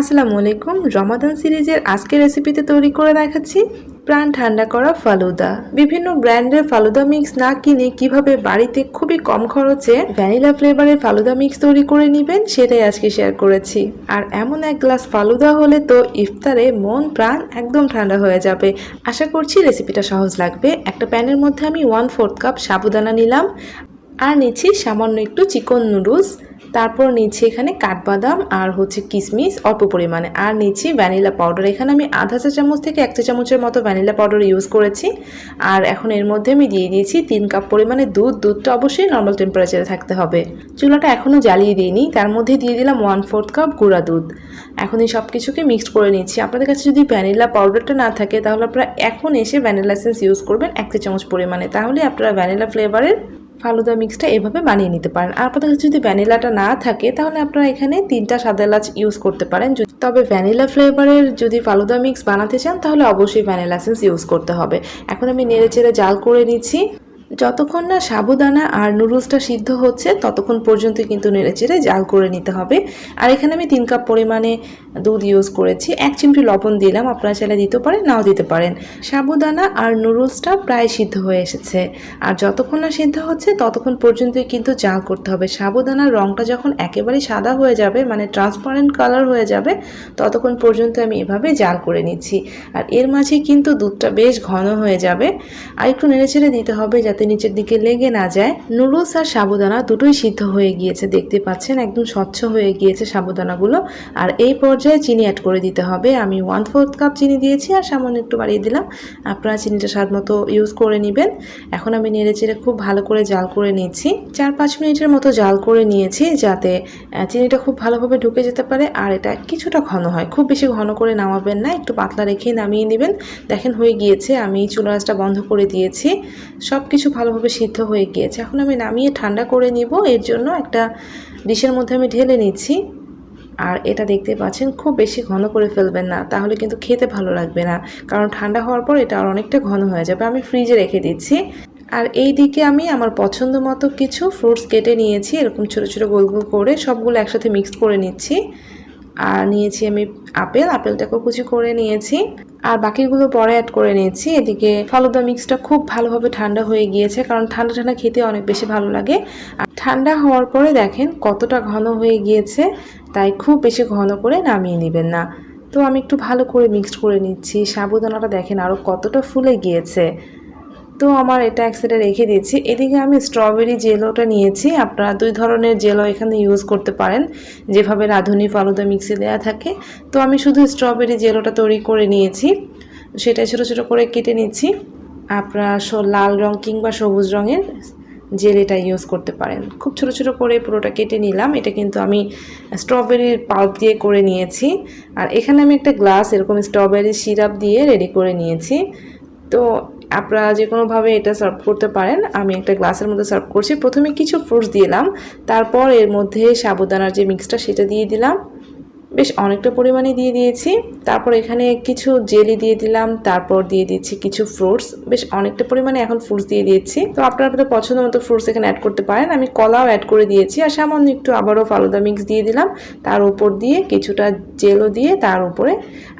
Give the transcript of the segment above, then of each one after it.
আসসালামু আলাইকুম। রমাদান সিরিজের আজকের রেসিপিতে তৈরি করে দেখাচ্ছি প্রাণ ঠান্ডা করা ফালুদা। বিভিন্ন ব্র্যান্ডের ফালুদা মিক্স না কিনে কীভাবে বাড়িতে খুবই কম খরচে ভ্যানিলা ফ্লেভারের ফালুদা মিক্স তৈরি করে নেবেন সেটাই আজকে শেয়ার করেছি। আর এমন এক গ্লাস ফালুদা হলে তো ইফতারে মন, প্রাণ একদম ঠান্ডা হয়ে যাবে। আশা করছি রেসিপিটা সহজ লাগবে। একটা প্যানের মধ্যে আমি ওয়ান ফোর্থ কাপ সাবুদানা নিলাম। আর নিচ্ছি সামান্য একটু চিকন নুডলস তারপর নিচ্ছি এখানে কাঠবাদাম আর হচ্ছে কিশমিশ অল্প পরিমাণে। আর নিচ্ছি ভ্যানিলা পাউডার। এখানে আমি আধা চা চামচ থেকে এক চা চামচের মতো ভ্যানিলা পাউডার ইউজ করেছি। আর এখন এর মধ্যে আমি দিয়ে দিয়েছি তিন কাপ পরিমাণে দুধ। দুধটা অবশ্যই নর্মাল টেম্পারেচারে থাকতে হবে। চুলাটা এখনও জ্বালিয়ে দিইনি। তার মধ্যে দিয়ে দিলাম ওয়ান ফোর্থ কাপ গুঁড়া দুধ। এখন এই সব কিছুকে মিক্সড করে নিচ্ছি। আপনাদের কাছে যদি ভ্যানিলা পাউডারটা না থাকে, তাহলে আপনারা এখন এসে ভ্যানিলা এসেন্স ইউজ করবেন এক চা চামচ পরিমাণে। তাহলে আপনারা ভ্যানিলা ফ্লেভারের ফালুদা মিক্সটা এভাবে বানিয়ে নিতে পারেন। আর আপনাদের যদি ভ্যানিলাটা না থাকে, তাহলে আপনারা এখানে তিনটা সাদা এলাচ ইউজ করতে পারেন। তবে ভ্যানিলা ফ্লেভারের যদি ফালুদা মিক্স বানাতে চান, তাহলে অবশ্যই ভ্যানিলা সেন্স ইউজ করতে হবে। এখন আমি নেড়ে চেড়ে জাল করে নিচ্ছি। যতক্ষণ না সাবুদানা আর নুডলসটা সিদ্ধ হচ্ছে, ততক্ষণ পর্যন্ত কিন্তু নেড়েচেড়ে জাল করে নিতে হবে। আর এখানে আমি তিন কাপ পরিমাণে দুধ ইউজ করেছি। এক চিমটি লবণ দিলাম, আপনারা চাইলে দিতে পারেন, নাও দিতে পারেন। সাবুদানা আর নুডলসটা প্রায় সিদ্ধ হয়ে এসেছে। আর যতক্ষণ না সিদ্ধ হচ্ছে, ততক্ষণ পর্যন্তই কিন্তু জাল করতে হবে। সাবুদানার রঙটা যখন একেবারে সাদা হয়ে যাবে মানে ট্রান্সপারেন্ট কালার হয়ে যাবে, ততক্ষণ পর্যন্ত আমি এভাবে জাল করে নিচ্ছি। আর এর মাঝে কিন্তু দুধটা বেশ ঘন হয়ে যাবে। আর একটু নেড়েচেড়ে দিতে হবে নিচের দিকে লেগে না যায়। নুডলস আর সাবুদানা দুটোই সিদ্ধ হয়ে গিয়েছে। দেখতে পাচ্ছেন, একদম স্বচ্ছ হয়ে গিয়েছে সাবুদানাগুলো। আর এই পর্যায়ে চিনি অ্যাড করে দিতে হবে। আমি ওয়ান ফোর্থ কাপ চিনি দিয়েছি আর সামান্য একটু বাড়িয়ে দিলাম। আপনারা চিনিটা স্বাদ মতো ইউজ করে নেবেন। এখন আমি নেড়ে চেড়ে খুব ভালো করে জাল করে নিয়েছি চার পাঁচ মিনিটের মতো জাল করে নিয়েছি যাতে চিনিটা খুব ভালোভাবে ঢুকে যেতে পারে। আর এটা কিছুটা ঘন হয়। খুব বেশি ঘন করে নামাবেন না। একটু পাতলা রেখে নামিয়ে নেবেন। দেখেন হয়ে গিয়েছে। আমি চুলা আঁচটা বন্ধ করে দিয়েছি। সব কিছু ভালোভাবে সিদ্ধ হয়ে গিয়েছে। এখন আমি নামিয়ে ঠান্ডা করে নিব। এর জন্য একটা ডিশের মধ্যে আমি ঢেলে নিচ্ছি। আর এটা দেখতে পাচ্ছেন, খুব বেশি ঘন করে ফেলবেন না। তাহলে কিন্তু খেতে ভালো লাগবে না। কারণ ঠান্ডা হওয়ার পর এটা আর অনেকটা ঘন হয়ে যাবে। আমি ফ্রিজে রেখে দিচ্ছি। আর এই দিকে আমি আমার পছন্দ মতো কিছু ফ্রুটস কেটে নিয়েছি। এরকম ছোটো ছোটো গোল গোল করে সবগুলো একসাথে মিক্স করে নিচ্ছি। আর নিয়েছি আমি আপেল। আপেলটাকেও কুচি করে নিয়েছি। আর বাকিগুলো পরে অ্যাড করে নিয়েছি। এদিকে ফলদা মিক্সটা খুব ভালোভাবে ঠান্ডা হয়ে গিয়েছে, কারণ ঠান্ডা ঠান্ডা খেতে অনেক বেশি ভালো লাগে। আর ঠান্ডা হওয়ার পরে দেখেন কতটা ঘন হয়ে গিয়েছে, তাই খুব বেশি ঘন করে নামিয়ে নেবেন না। তো আমি একটু ভালো করে মিক্সড করে নিচ্ছি। সাবুদানাটা দেখেন আরও কতটা ফুলে গিয়েছে। তো আমার এটা এক সাইডে রেখে দিয়েছি। এদিকে আমি স্ট্রবেরি জেলোটা নিয়েছি। আপনারা দুই ধরনের জেলো এখানে ইউজ করতে পারেন। যেভাবে রাঁধুনি ফালুদা মিক্সি দেওয়া থাকে। তো আমি শুধু স্ট্রবেরি জেলোটা তৈরি করে নিয়েছি। সেটা ছোটো ছোটো করে কেটে নিচ্ছি। আপনারা লাল রং কিংবা সবুজ রঙের জেল এটা ইউজ করতে পারেন। খুব ছোট ছোট করে পুরোটা কেটে নিলাম। এটা কিন্তু আমি স্ট্রবেরির পাল্প দিয়ে করে নিয়েছি। আর এখানে আমি একটা গ্লাস এরকম স্ট্রবেরি সিরাপ দিয়ে রেডি করে নিয়েছি। তো আপনারা যে কোনোভাবে এটা সার্ভ করতে পারেন। আমি একটা গ্লাসের মধ্যে সার্ভ করছি। প্রথমে কিছু ফ্রুটস দিলাম তারপর এর মধ্যে সাবুদানার যে মিক্সটা সেটা দিয়ে দিলাম। বেশ অনেকটা পরিমাণে দিয়ে দিয়েছি। তারপর এখানে কিছু জেলি দিয়ে দিলাম। তারপর দিয়ে দিচ্ছি কিছু ফ্রুটস বেশ অনেকটা পরিমাণে এখন ফ্রুটস দিয়ে দিয়েছি। তো আপনারা আপনাদের পছন্দ মতো ফ্রুটস এখানে অ্যাড করতে পারেন। আমি কলাও অ্যাড করে দিয়েছি আর সামান্য একটু আবারও ফালুদা মিক্স দিয়ে দিলাম। তার উপর দিয়ে কিছুটা জেলও দিয়ে তার উপরে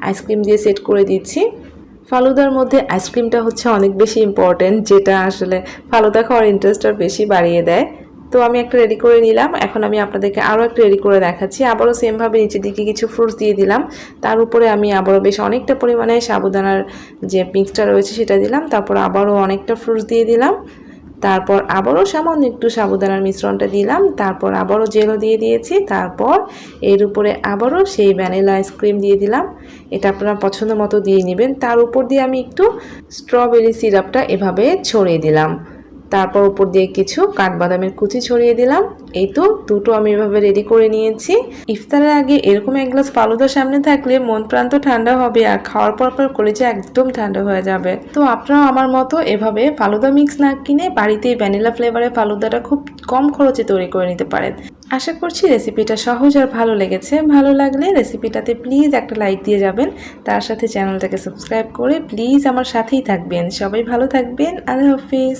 আইসক্রিম দিয়ে সেট করে দিচ্ছি। ফালুদার মধ্যে আইসক্রিমটা হচ্ছে অনেক বেশি ইম্পর্টেন্ট যেটা আসলে ফালুদা খাওয়ার ইন্টারেস্টটা বেশি বাড়িয়ে দেয়। তো আমি একটা রেডি করে নিলাম। এখন আমি আপনাদেরকে আরও একটা রেডি করে দেখাচ্ছি। আবারও সেমভাবে নিচের দিকে কিছু ফ্রুটস দিয়ে দিলাম। তার উপরে আমি আবারও বেশ অনেকটা পরিমাণে সাবুদানার যে মিক্সটা রয়েছে সেটা দিলাম। তারপর আবারও অনেকটা ফ্রুটস দিয়ে দিলাম। তারপর আবারও সামান্য একটু সাবুদানার মিশ্রণটা দিলাম, তারপর আবারও জেলও দিয়ে দিয়েছি, তারপর এর উপরে আবারও সেই ভ্যানিলা আইসক্রিম দিয়ে দিলাম। এটা আপনারা পছন্দ মতো দিয়ে নেবেন। তার উপর দিয়ে আমি একটু স্ট্রবেরি সিরাপটা এভাবে ছড়িয়ে দিলাম। তারপর উপর দিয়ে কিছু কাঠবাদামের কুচি ছড়িয়ে দিলাম। এই তো দুটো আমি এভাবে রেডি করে নিয়েছি। ইফতারের আগে এরকম এক গ্লাস ফালুদা সামনে থাকলে মন প্রান্ত ঠান্ডা হবে আর খাওয়ার পর পর কলেজে একদম ঠান্ডা হয়ে যাবে। তো আপনারাও আমার মতো এভাবে ফালুদা মিক্স না কিনে বাড়িতেই ভ্যানিলা ফ্লেভারের ফালুদাটা খুব কম খরচে তৈরি করে নিতে পারেন। আশা করছি রেসিপিটা সহজ আর ভালো লেগেছে। ভালো লাগলে রেসিপিটাতে প্লিজ একটা লাইক দিয়ে যাবেন। তার সাথে চ্যানেলটাকে সাবস্ক্রাইব করে প্লিজ আমার সাথেই থাকবেন। সবাই ভালো থাকবেন। আল্লাহ হাফিজ।